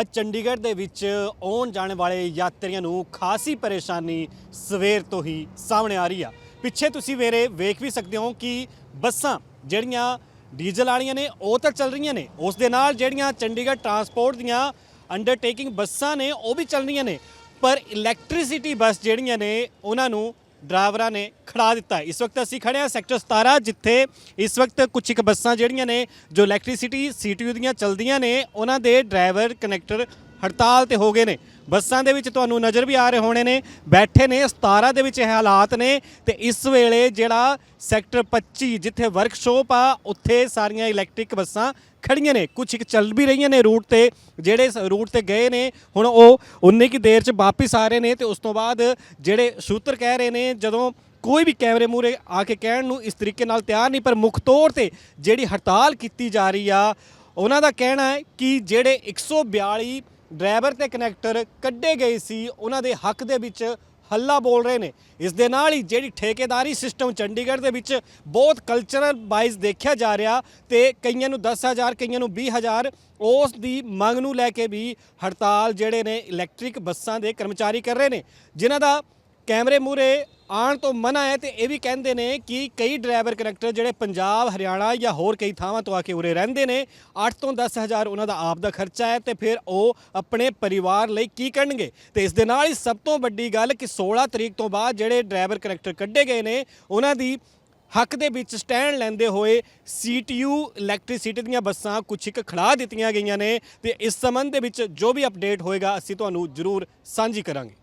ਅੱਜ ਚੰਡੀਗੜ੍ਹ ਦੇ ਵਿੱਚ ਆਉਣ ਜਾਣ ਵਾਲੇ ਯਾਤਰੀਆਂ ਨੂੰ ਖਾਸੀ ਪਰੇਸ਼ਾਨੀ ਸਵੇਰ ਤੋਂ ਹੀ ਸਾਹਮਣੇ ਆ ਰਹੀ ਆ। ਪਿੱਛੇ ਤੁਸੀਂ ਵੇਰੇ ਵੇਖ ਵੀ ਸਕਦੇ ਹੋ ਕਿ ਬੱਸਾਂ ਜਿਹੜੀਆਂ ਡੀਜ਼ਲ ਵਾਲੀਆਂ ਨੇ, ਉਹ ਤਾਂ ਚੱਲ ਰਹੀਆਂ ਨੇ। ਉਸ ਦੇ ਨਾਲ ਜਿਹੜੀਆਂ ਚੰਡੀਗੜ੍ਹ ਟਰਾਂਸਪੋਰਟ ਦੀਆਂ ਅੰਡਰਟੇਕਿੰਗ ਬੱਸਾਂ ਨੇ, ਉਹ ਵੀ ਚੱਲ ਰਹੀਆਂ ਨੇ। ਪਰ ਇਲੈਕਟ੍ਰਿਸਿਟੀ ਬੱਸ ਜਿਹੜੀਆਂ ਨੇ, ਉਹਨਾਂ ਨੂੰ ਡਰਾਈਵਰਾਂ ਨੇ ਖੜਾ ਦਿੱਤਾ ਹੈ। ਇਸ ਵਕਤ ਅਸੀਂ ਖੜੇ ਹਾਂ ਸੈਕਟਰ 17 ਜਿੱਥੇ ਇਸ ਵਕਤ ਕੁਝ ਇੱਕ ਬੱਸਾਂ ਜਿਹੜੀਆਂ ਨੇ, ਜੋ ਇਲੈਕਟ੍ਰਿਸਿਟੀ ਸੀਟੀਯੂ ਦੀਆਂ ਚਲਦੀਆਂ ਨੇ, ਉਹਨਾਂ ਦੇ ਡਰਾਈਵਰ ਕਨੈਕਟਰ ਹੜਤਾਲ ਤੇ ਹੋ ਗਏ ਨੇ ਬੱਸਾਂ ਦੇ ਵਿੱਚ ਤੁਹਾਨੂੰ ਨਜ਼ਰ ਵੀ ਆ ਰਹੇ ਹੋਣੇ ਨੇ, ਬੈਠੇ ਨੇ 17 ਦੇ ਵਿੱਚ ਇਹ ਹਾਲਾਤ ਨੇ ਤੇ ਇਸ ਵੇਲੇ ਜਿਹੜਾ ਸੈਕਟਰ 25 ਜਿੱਥੇ ਵਰਕਸ਼ਾਪ ਆ, ਉੱਥੇ ਸਾਰੀਆਂ ਇਲੈਕਟ੍ਰਿਕ ਬੱਸਾਂ ਖੜੀਆਂ ਨੇ। ਕੁਝ ਇੱਕ ਚੱਲ ਵੀ ਰਹੀਆਂ ਨੇ ਰੂਟ ਤੇ, ਜਿਹੜੇ ਇਸ ਰੂਟ ਤੇ ਗਏ ਨੇ, ਹੁਣ ਉਹ ਉਨੀ ਕੀ ਦੇਰ ਚ ਵਾਪਸ ਆ ਰਹੇ ਨੇ ਤੇ ਉਸ ਤੋਂ ਬਾਅਦ ਜਿਹੜੇ ਸੂਤਰ ਕਹਿ ਰਹੇ ਨੇ, ਜਦੋਂ ਕੋਈ ਵੀ ਕੈਮਰੇ ਮੂਰੇ ਆ ਕੇ ਕਹਿਣ ਨੂੰ ਇਸ ਤਰੀਕੇ ਨਾਲ ਤਿਆਰ ਨਹੀਂ, ਪਰ ਮੁੱਖ ਤੌਰ ਤੇ ਜਿਹੜੀ ਹੜਤਾਲ ਕੀਤੀ ਜਾ ਰਹੀ ਆ, ਉਹਨਾਂ ਦਾ ਕਹਿਣਾ ਹੈ ਕਿ ਜਿਹੜੇ 142 ਡਰਾਈਵਰ ਤੇ ਕਨੈਕਟਰ ਕੱਢੇ ਗਏ ਸੀ। ਉਹਨਾਂ ਦੇ ਹੱਕ ਦੇ ਵਿੱਚ ਹੱਲਾ ਬੋਲ ਰਹੇ ਨੇ। ਇਸ ਦੇ ਨਾਲ ਹੀ ਜਿਹੜੀ ਠੇਕੇਦਾਰੀ ਸਿਸਟਮ ਚੰਡੀਗੜ੍ਹ ਦੇ ਵਿੱਚ ਬਹੁਤ ਕਲਚਰਲ ਵਾਈਜ਼ ਦੇਖਿਆ ਜਾ ਰਿਹਾ ਤੇ ਕਈਆਂ ਨੂੰ 10000 ਕਈਆਂ ਨੂੰ 20000 ਉਸ ਦੀ ਮੰਗ ਨੂੰ ਲੈ ਕੇ ਵੀ ਹੜਤਾਲ ਜਿਹੜੇ ਨੇ ਇਲੈਕਟ੍ਰਿਕ ਬੱਸਾਂ ਦੇ ਕਰਮਚਾਰੀ ਕਰ ਰਹੇ ਨੇ। ਜਿਨ੍ਹਾਂ ਦਾ ਕੈਮਰੇ ਮੂਰੇ ਆਉਣ ਤੋਂ ਮਨਾ ਹੈ ਤੇ ਇਹ ਵੀ ਕਹਿੰਦੇ ਨੇ ਕਿ ਕਈ ਡਰਾਈਵਰ ਕਨੈਕਟਰ ਜਿਹੜੇ ਪੰਜਾਬ, ਹਰਿਆਣਾ ਜਾਂ ਹੋਰ ਕਈ ਥਾਵਾਂ ਤੋਂ ਆ ਕੇ ਉਰੇ ਰਹਿੰਦੇ ਨੇ 8 ਤੋਂ 10000 ਉਹਨਾਂ ਦਾ ਆਪ ਦਾ ਖਰਚਾ ਹੈ ਤੇ ਫਿਰ ਉਹ ਆਪਣੇ ਪਰਿਵਾਰ ਲਈ ਕੀ ਕਰਨਗੇ? ਤੇ ਇਸ ਦੇ ਨਾਲ ਹੀ ਸਭ ਤੋਂ ਵੱਡੀ ਗੱਲ ਕਿ 16 ਤਰੀਕ ਤੋਂ ਬਾਅਦ ਜਿਹੜੇ ਡਰਾਈਵਰ ਕਨੈਕਟਰ ਕੱਢੇ ਗਏ ਨੇ, ਉਹਨਾਂ ਦੀ ਹੱਕ ਦੇ ਵਿੱਚ ਸਟੈਂਡ ਲੈਂਦੇ ਹੋਏ ਸੀਟੀਯੂ, ਇਲੈਕਟ੍ਰਿਸਿਟੀ ਦੀਆਂ ਬੱਸਾਂ ਕੁਝ ਇੱਕ ਖੜਾ ਦਿੱਤੀਆਂ ਗਈਆਂ ਨੇ ਤੇ ਇਸ ਸੰਬੰਧ ਦੇ ਵਿੱਚ ਜੋ ਵੀ ਅਪਡੇਟ ਹੋਏਗਾ, ਅਸੀਂ ਤੁਹਾਨੂੰ ਜ਼ਰੂਰ ਸਾਂਝੀ ਕਰਾਂਗੇ।